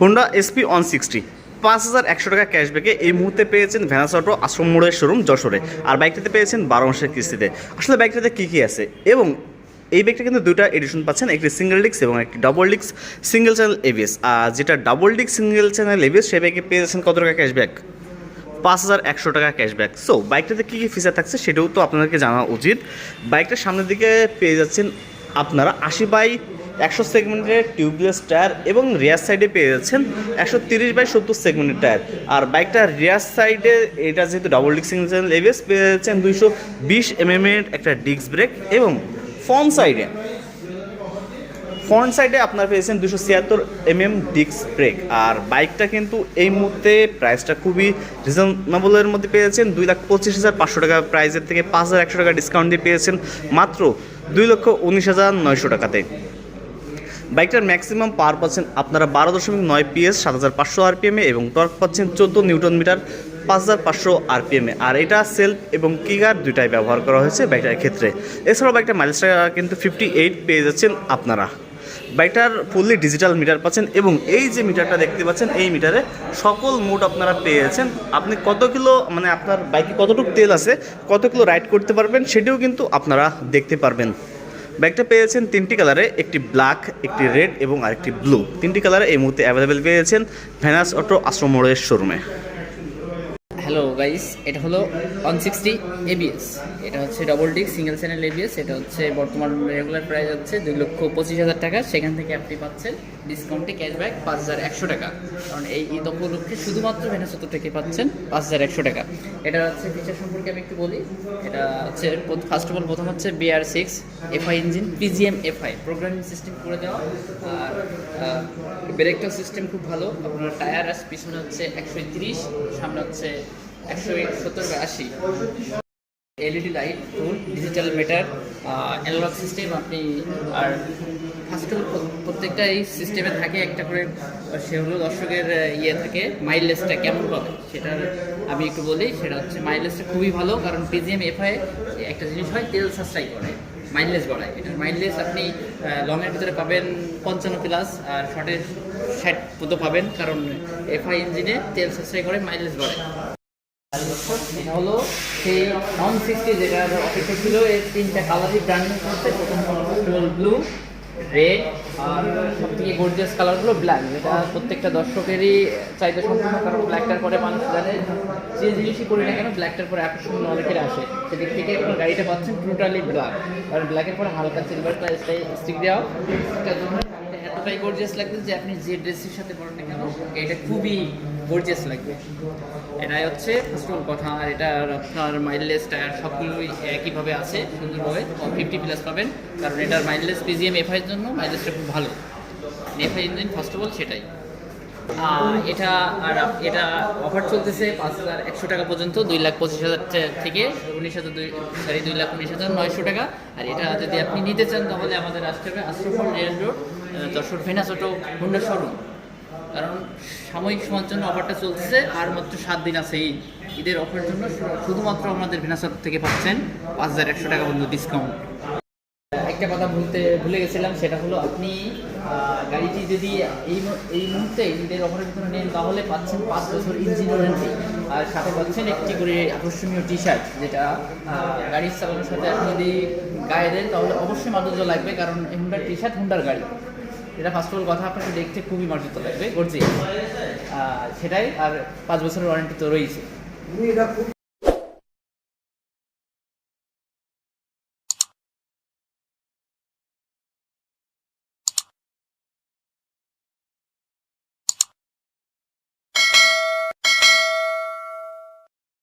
Honda SP one sixty পাঁচ হাজার একশো টাকা ক্যাশব্যাকে এই মুহূর্তে পেয়েছেন ভ্যানাস অটো আশ্রম মোড়ের শোরুম যশোরে। আর বাইকটাতে পেয়েছেন বারো মাসের কিস্তিতে। আসলে বাইকটাতে কী কী আছে? এবং এই বাইকটা কিন্তু দুইটা এডিশন পাচ্ছেন, একটি সিঙ্গেল ডিক্স এবং একটি ডাবল ডিক্স সিঙ্গেল চ্যানেল এবিএস আর যেটা ডাবল ডিক্স সিঙ্গেল চ্যানেল এবিএস সেই বাইকে পেয়েছেন কত টাকা ক্যাশব্যাক পাঁচ হাজার একশো টাকা ক্যাশব্যাক সো বাইকটাতে কী কী ফিচার থাকছে সেটাও তো আপনাদেরকে জানা উচিত। বাইকটার সামনের দিকে পেয়ে যাচ্ছেন আপনারা আশি বাই একশো সেগমেন্টের টিউবলেস টায়ার এবং রিয়ার সাইডে পেয়ে যাচ্ছেন একশো তিরিশ বাই সত্তর সেগমেন্টের টায়ার। আর বাইকটা রিয়ার সাইডে, এটা যেহেতু ডাবল ডিক্স সিঙ্গেল এবিএস পেয়ে যাচ্ছেন দুইশো বিশ এমএম এর একটা ডিস্ক ব্রেক এবং ফ্রন্ট সাইডে ফ্রন্ট সাইডে আপনারা পেয়েছেন দুশো ছিয়াত্তর এমএম ডিস্ক ব্রেক আর বাইকটা কিন্তু এই মুহূর্তে প্রাইসটা খুবই রিজনেবলের মধ্যে পেয়েছেন দুই লাখ পঁচিশ হাজার পাঁচশো টাকা। প্রাইসের থেকে পাঁচ হাজার একশো টাকা ডিসকাউন্ট দিয়ে পেয়েছেন মাত্র দুই লক্ষ উনিশ হাজার নয়শো টাকাতে। বাইকটার ম্যাক্সিমাম পাওয়ার পাচ্ছেন আপনারা বারো দশমিক নয় পিএস সাত হাজার পাঁচশো আরপিএমে এবং টর্ক পাচ্ছেন চোদ্দ নিউটন মিটার, পাঁচ হাজার পাঁচশো আরপিএমে আর এটা সেলফ এবং কিগার দুইটাই ব্যবহার করা হয়েছে বাইকটার ক্ষেত্রে। এছাড়াও বাইকটার মাইলেজটা কিন্তু ফিফটি এইট পেয়ে যাচ্ছেন আপনারা। বাইকটার ফুললি ডিজিটাল মিটার পাচ্ছেন এবং এই যে মিটারটা দেখতে পাচ্ছেন, এই মিটারে সকল মোড আপনারা পেয়েছেন আপনি কত কিলো মানে আপনার বাইকে কতটুকু তেল আছে, কত কিলো রাইড করতে পারবেন, সেটিও কিন্তু আপনারা দেখতে পারবেন। ব্যাগটা পেয়েছেন তিনটি কালারে, একটি ব্ল্যাক একটি রেড এবং আরেকটি ব্লু তিনটি কালারে এই মুহূর্তে অ্যাভেলেবেল পেয়েছেন ভ্যানাস অটো আশ্রম মোড়ের শোরুমে হ্যালো গাইস এটা হলো ওয়ান সিক্সটি এবিএস এটা হচ্ছে double disc single channel ABS এটা হচ্ছে বর্তমান রেগুলার প্রাইস হচ্ছে দুই লক্ষ পঁচিশ হাজার টাকা। সেখান থেকে আপনি পাচ্ছেন ডিসকাউন্টে ক্যাশব্যাক পাঁচ হাজার একশো টাকা। কারণ এই ঈদ উপলক্ষে শুধুমাত্র ভেনাসত থেকে পাচ্ছেন পাঁচ হাজার একশো টাকা। এটা হচ্ছে ফিচার সম্পর্কে আমি একটু বলি। এটা হচ্ছে ফার্স্ট অফ অল প্রথম হচ্ছে BR six FI engine PGM FI programming system করে দেওয়া। আর ব্রেকটা সিস্টেম খুব ভালো। আপনার টায়ার আছে পিছনে হচ্ছে একশো তিরিশ, সামনে হচ্ছে একশো সত্তর বা আশি। LED light full digital meter analog system আপনি আর ফার্স্ট প্রত্যেকটা এই সিস্টেমে থাকে, একটা করে সেগুলো দর্শকের ইয়ে থাকে মাইলেজটা কেমন পাবে সেটার আমি একটু বলি, সেটা হচ্ছে মাইলেজটা খুবই ভালো, কারণ পিজিএম এফআই একটা জিনিস হয়, তেল সাশ্রয় করে মাইলেজ বাড়ায়। এটার মাইলেজ আপনি লংয়ের ভিতরে পাবেন পঞ্চান্ন প্লাস আর শর্টের ষাট মতো পাবেন, কারণ এফআই ইঞ্জিনে তেল সাশ্রয় করে মাইলেজ বাড়ায়। এটা হলো সেই নন সিক্সটি যেটা অপেক্ষা ছিল এর তিনটা কালারই ব্র্যান্ডিং করছে প্রথম হলো ব্লু রেড আর সব থেকে গর্জিয়াস কালারগুলো ব্ল্যাক যেটা প্রত্যেকটা দর্শকেরই চাহিদা সম্পূর্ণ, কারণ ব্ল্যাকটার পরে মানুষ জানে যে জিনিসই করি না কেন ব্ল্যাকটার পরে আকর্ষণ অনেকের আসে। সেদিক থেকে এখন গাড়িটা পাচ্ছেন টোটালি ব্ল্যাক কারণ ব্ল্যাকের পরে হালকা সিলভার স্টিক দেওয়া। এতটাই গর্জিয়াস লাগবে যে আপনি যে ড্রেসের সাথে পরেন না কেন, এটা খুবই গর্জিয়াস লাগবে। এটাই হচ্ছে ফার্স্ট কথা, আর এটা আপনার মাইলেজ টায়ার সবগুলোই একইভাবে আছে, সুন্দরভাবে। ফিফটি প্লাস পাবেন, কারণ এটার মাইলেজ পিজিএম এফআইয়ের জন্য মাইলেজটা খুব ভালো। FI engine first of all সেটাই। এটা, আর এটা অফার চলতেছে পাঁচ হাজার একশো টাকা পর্যন্ত, দুই লাখ পঁচিশ হাজার থেকে উনিশ হাজার দুই সরি দুই লাখ উনিশ হাজার নয়শো টাকা। আর এটা যদি আপনি নিতে চান, তাহলে আমাদের আসতে হবে Ashraful rail road Jessore Venus auto Honda showroom. কারণ সাময়িক সময়ের জন্য অফারটা চলতেছে, আর মাত্র সাত দিন আছে ঈদ। ঈদের অফারের জন্য শুধুমাত্র আমাদের ভেনাস থেকে পাচ্ছেন পাঁচ হাজার একশো টাকা পর্যন্ত ডিসকাউন্ট একটা কথা বলতে ভুলে গেছিলাম, সেটা হলো আপনি গাড়িটি যদি এই এই মুহূর্তে ঈদের অফারের ভিতরে নেন, তাহলে পাচ্ছেন পাঁচ বছর ইঞ্জিন ওয়ারেন্টি। আর সাথে পাচ্ছেন একটি করে আকর্ষণীয় টি শার্ট যেটা গাড়ির চালানোর সাথে আপনি যদি গায়ে দেন, তাহলে অবশ্যই মাধুর্য লাগবে, কারণ হুন্ডার টি শার্ট হুন্ডার গাড়ি। এটা ফার্স্ট অফ অল কথা, আপনাকে দেখতে খুবই মার্জিত লাগবে গর্জি সেটাই, আর পাঁচ বছরের ওয়ারেন্টি তো রয়েছে।